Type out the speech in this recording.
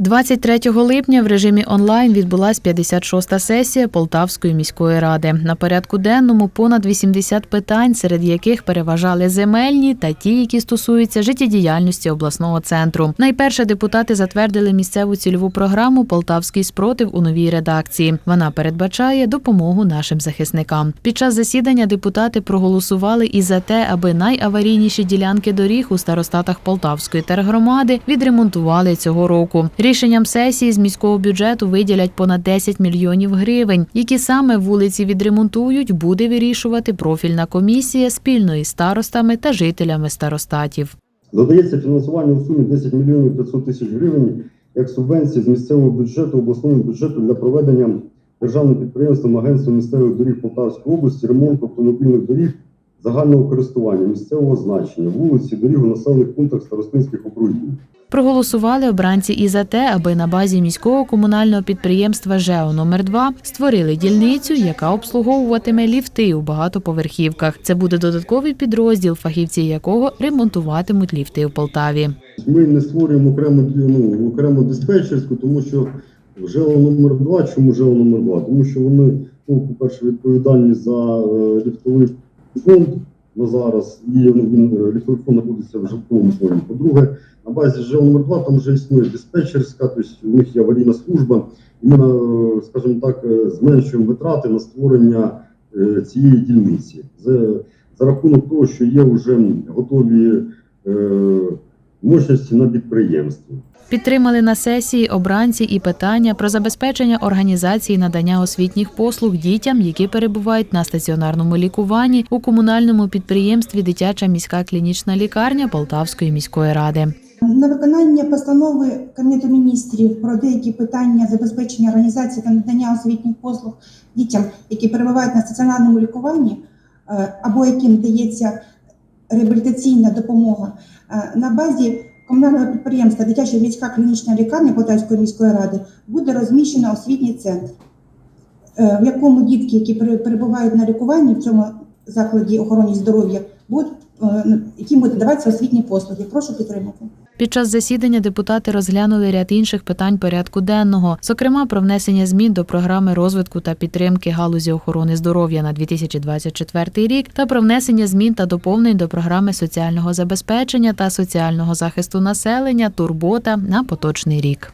23 липня в режимі онлайн відбулась 56-та сесія Полтавської міської ради. На порядку денному понад 80 питань, серед яких переважали земельні та ті, які стосуються життєдіяльності обласного центру. Найперше депутати затвердили місцеву цільову програму Полтавський спротив у новій редакції. Вона передбачає допомогу нашим захисникам. Під час засідання депутати проголосували і за те, аби найаварійніші ділянки доріг у старостатах Полтавської тергромади відремонтували цього року. Рішенням сесії з міського бюджету виділять понад 10 мільйонів гривень. Які саме вулиці відремонтують, буде вирішувати профільна комісія спільно із старостами та жителями старостатів. Додається фінансування у сумі 10 мільйонів 500 тисяч гривень як субвенції з місцевого бюджету обласного бюджету для проведення державним підприємством Агентства місцевих доріг Полтавської області ремонту автомобільних доріг загального користування місцевого значення, вулиці, доріг у населених пунктах старостинських округів. Проголосували обранці і за те, аби на базі міського комунального підприємства ЖЕО номер 2 створили дільницю, яка обслуговуватиме ліфти у багатоповерхівках. Це буде додатковий підрозділ, фахівці якого ремонтуватимуть ліфти в Полтаві. Ми не створюємо окрему ну, окрему диспетчерську, тому що ЖЕО номер 2 Чому ЖЕО номер 2 Тому що вони, ну, по-перше, відповідальні за е, ліфтовий фонд на зараз, і він е, фонд знаходиться в житловому фонді. По-друге, на базі ЖО номер 2 там вже існує диспетчерська, тобто у них є аварійна служба, і ми, е, скажімо так, е, зменшуємо витрати на створення е, цієї дільниці. За, за рахунок того, що є вже готові мощності на підприємстві. Підтримали на сесії обранці і питання про забезпечення організації надання освітніх послуг дітям, які перебувають на стаціонарному лікуванні у комунальному підприємстві Дитяча міська клінічна лікарня Полтавської міської ради. На виконання постанови Кабінету міністрів про деякі питання забезпечення організації та надання освітніх послуг дітям, які перебувають на стаціонарному лікуванні, е, або яким дається реабілітаційна допомога, е, на базі комунального підприємства Дитяча міська клінічна лікарня Полтавської міської ради буде розміщено освітній центр, е, в якому дітки, які пере- перебувають на лікуванні в цьому закладі охорони здоров'я, будуть е, яким буде даватися освітні послуги. Прошу підтримати. Під час засідання депутати розглянули ряд інших питань порядку денного, зокрема про внесення змін до програми розвитку та підтримки галузі охорони здоров'я на 2024 рік та про внесення змін та доповнень до програми соціального забезпечення та соціального захисту населення Турбота на поточний рік.